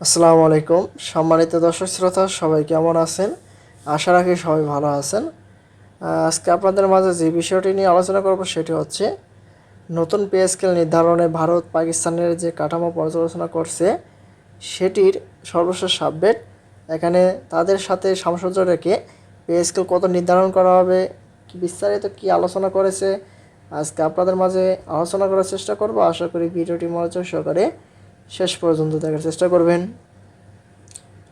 আসসালামু আলাইকুম। সম্মানিত দর্শক শ্রোতা, সবাই কেমন আছেন? আশা রাখি সবাই ভালো আছেন। আজকে আপনাদের মাঝে যে বিষয়টি নিয়ে আলোচনা করব সেটি হচ্ছে, নতুন পে স্কেল নির্ধারণে ভারত পাকিস্তানের যে কাঠামো পর্যালোচনা করছে, সেটির সর্বশেষ আপডেট এখানে তাদের সাথে সামঞ্জস্য রেখে পে স্কেল কত নির্ধারণ করা হবে বিস্তারিত কি আলোচনা করেছে, আজকে আপনাদের মাঝে আলোচনা করার চেষ্টা করব। আশা করি ভিডিওটি মনোযোগ সহকারে শেষ পর্যন্ত দেখার চেষ্টা করবেন।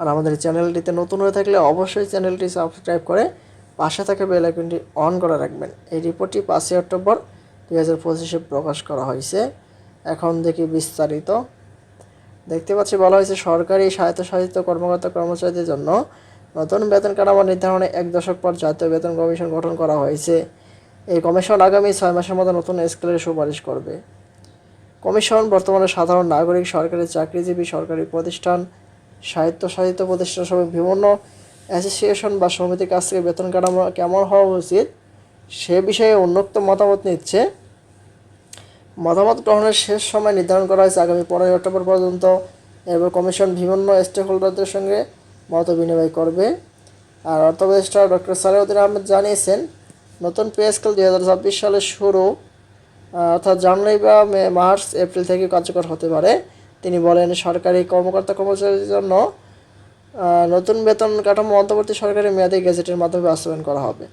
আর আমাদের চ্যানেলটিতে নতুন হয়ে থাকলে অবশ্যই চ্যানেলটি সাবস্ক্রাইব করে পাশে থাকা বেল আইকনটি অন করে রাখবেন। এই রিপোর্টটি পাঁচই অক্টোবর দুই হাজার পঁচিশে প্রকাশ করা হয়েছে। এখন দেখি বিস্তারিত। দেখতে পাচ্ছি বলা হয়েছে সরকারি স্বায়ত্তশাসিত কর্মকর্তা কর্মচারীদের জন্য নতুন বেতন কাঠামো নির্ধারণে এক দশক পর জাতীয় বেতন কমিশন গঠন করা হয়েছে। এই কমিশন আগামী ছয় মাসের মধ্যে নতুন স্কেলের সুপারিশ করবে। কমিশন, বর্তমানে সাধারণ নাগরিক, সরকারি চাকরিজীবী, সরকারি প্রতিষ্ঠান স্বায়ত্তশাসিত প্রতিষ্ঠান সহ বিভিন্ন অ্যাসোসিয়েশন বা সমিতির কাছ থেকে বেতন কাঠামো কেমন হওয়া উচিত সে বিষয়ে উন্মুক্ত মতামত নিচ্ছে। মতামত গ্রহণের শেষ সময় নির্ধারণ করা হয়েছে আগামী পনেরোই অক্টোবর পর্যন্ত। এরপর কমিশন বিভিন্ন স্টেক হোল্ডারদের সঙ্গে মত বিনিময় করবে। আর অর্থ উপদেষ্টা ডক্টর সালেউদ্দিন আহমেদ জানিয়েছেন, নতুন পে স্কেল ছাব্বিশ সালের শুরু। অর্থাৎ জানুয়ারি বা মে, মার্চ, এপ্রিল থেকে কার্যকর হতে পারে। তিনি বলেন, সরকারি কর্মকর্তা কর্মচারীদের জন্য নতুন বেতন কাঠামো অন্তর্বর্তী সরকারি মেয়াদী গেজেটের মাধ্যমে বাস্তবায়ন করা হবে।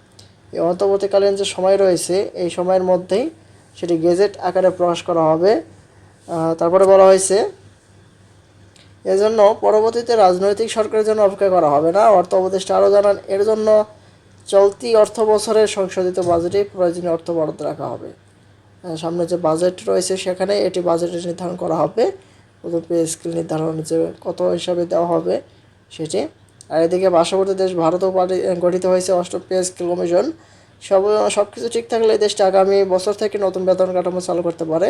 এই অন্তর্বর্তীকালীন যে সময় রয়েছে, এই সময়ের মধ্যেই সেটি গেজেট আকারে প্রকাশ করা হবে। তারপরে বলা হয়েছে, এজন্য পরবর্তীতে রাজনৈতিক সরকারের জন্য অপেক্ষা করা হবে না। অর্থ উপদেষ্টা আরও জানান, এর জন্য চলতি অর্থ বছরের সংশোধিত বাজেটে প্রয়োজনীয় অর্থ বরাদ্দ রাখা হবে। সামনে যে বাজেট রয়েছে সেখানে এটি বাজেটে নির্ধারণ করা হবে। প্রথম পে স্কেল নির্ধারণ যে কত হিসাবে দেওয়া হবে সেটি। আর এদিকে পার্শ্ববর্তী দেশ ভারতও গঠিত হয়েছে অষ্টম পে স্কেল কমিশন। সব সব কিছু ঠিক থাকলে দেশটা আগামী বছর থেকে নতুন বেতন কাঠামো চালু করতে পারে।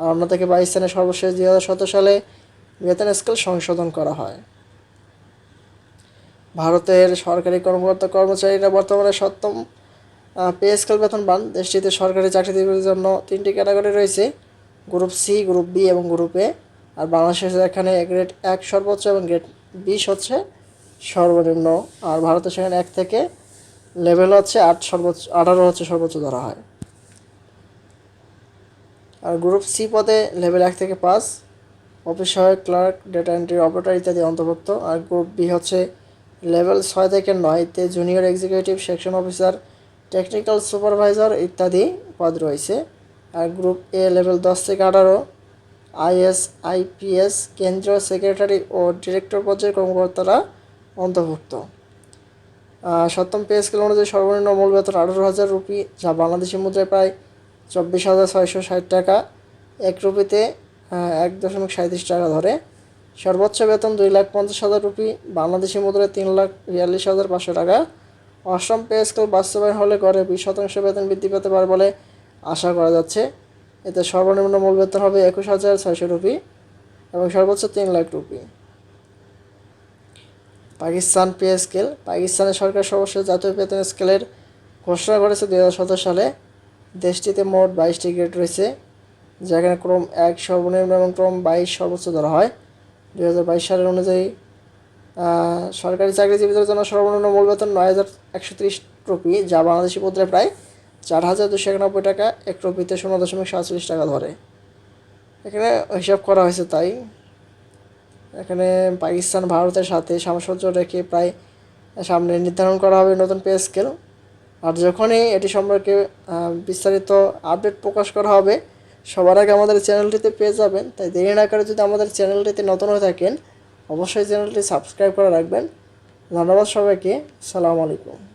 আর অন্য থেকে সালে সর্বশেষ দুই হাজার সতেরো সালে বেতন স্কেল সংশোধন করা হয়। ভারতের সরকারি কর্মকর্তা কর্মচারীরা বর্তমানে সপ্তম পে স্কেল বেতন পান দেশটিতে সরকারি চাকরিজীবীদের জন্য তিনটি ক্যাটাগরি রয়েছে। গ্রুপ সি গ্রুপ বি এবং গ্রুপ এ আর বাংলাদেশে এখানে গ্রেড এক সর্বোচ্চ এবং গ্রেড বিশ হচ্ছে সর্বনিম্ন। আর ভারতের সেখানে এক থেকে লেভেল হচ্ছে আট সর্বোচ্চ, আঠারো হচ্ছে সর্বোচ্চ ধরা হয়। আর গ্রুপ সি পদে লেভেল এক থেকে পাঁচ অফিস সহায়ক ক্লার্ক ডেটা এন্ট্রি অপারেটর ইত্যাদি অন্তর্ভুক্ত। আর গ্রুপ বি হচ্ছে লেভেল ছয় থেকে নয়তে junior executive section officer technical supervisor ইত্যাদি পদ রয়েছে। আর গ্রুপ এ লেভেল দশ থেকে আঠারো আইএস আইপিএস কেন্দ্রীয় সেক্রেটারি ও ডিরেক্টর পর্যায়ের কর্মকর্তারা অন্তর্ভুক্ত। সপ্তম পে স্কেল অনুযায়ী সর্বনিম্ন মূল বেতন আঠারো হাজার রুপি, যা বাংলাদেশি মুদ্রায় প্রায় চব্বিশ হাজার ছয়শো ষাট টাকা। এক রুপিতে এক দশমিক সাঁত্রিশ টাকা ধরে। সর্বোচ্চ বেতন দুই লাখ পঞ্চাশ হাজার রুপি, বাংলাদেশি মুদ্রায় তিন লাখ বিয়াল্লিশ হাজার পাঁচশো টাকা। অষ্টম পে স্কেল বাস্তবায়ন হলে গড়ে বিশ শতাংশ বেতন বৃদ্ধি পেতে পারে বলে আশা করা যাচ্ছে। এতে সর্বনিম্ন মূল বেতন হবে একুশ হাজার ছয়শো রুপি এবং সর্বোচ্চ তিন lakh rupee. Pakistan pay scale, পাকিস্তানের সরকার সর্বশেষ জাতীয় বেতন স্কেলের ঘোষণা করেছে দুই হাজার সালে। দেশটিতে মোট বাইশটি গ্রেড রয়েছে, যেখানে ক্রম এক সর্বনিম্ন এবং ক্রম বাইশ সর্বোচ্চ ধরা হয়। দু হাজার বাইশ সালের অনুযায়ী সরকারি চাকরিজীবীদের জন্য সর্বনিম্ন মূল বেতন নয় হাজার একশো ত্রিশ রুপি, যা বাংলাদেশি মুদ্রায় প্রায় চার হাজার দুশো একানব্বই টাকা, এক রুপিতে শূন্য দশমিক সাতচল্লিশ টাকা ধরে। এখানে হিসাব করা হয়েছে তাই। এখানে পাকিস্তান, ভারতের সাথে সামঞ্জস্য রেখে প্রায় সামনে নির্ধারণ করা হবে নতুন পে স্কেল। আর যখনই এটি সম্পর্কে বিস্তারিত আপডেট প্রকাশ করা হবে, সবার আগে আমাদের চ্যানেলটিতে পেয়ে যাবেন। তাই দেরি না করে যদি আমাদের চ্যানেলটিতে নতুন হয়ে থাকেন অবশ্যই চ্যানেলটি সাবস্ক্রাইব করে রাখবেন। ধন্যবাদ সবাইকে। সালাম আলাইকুম।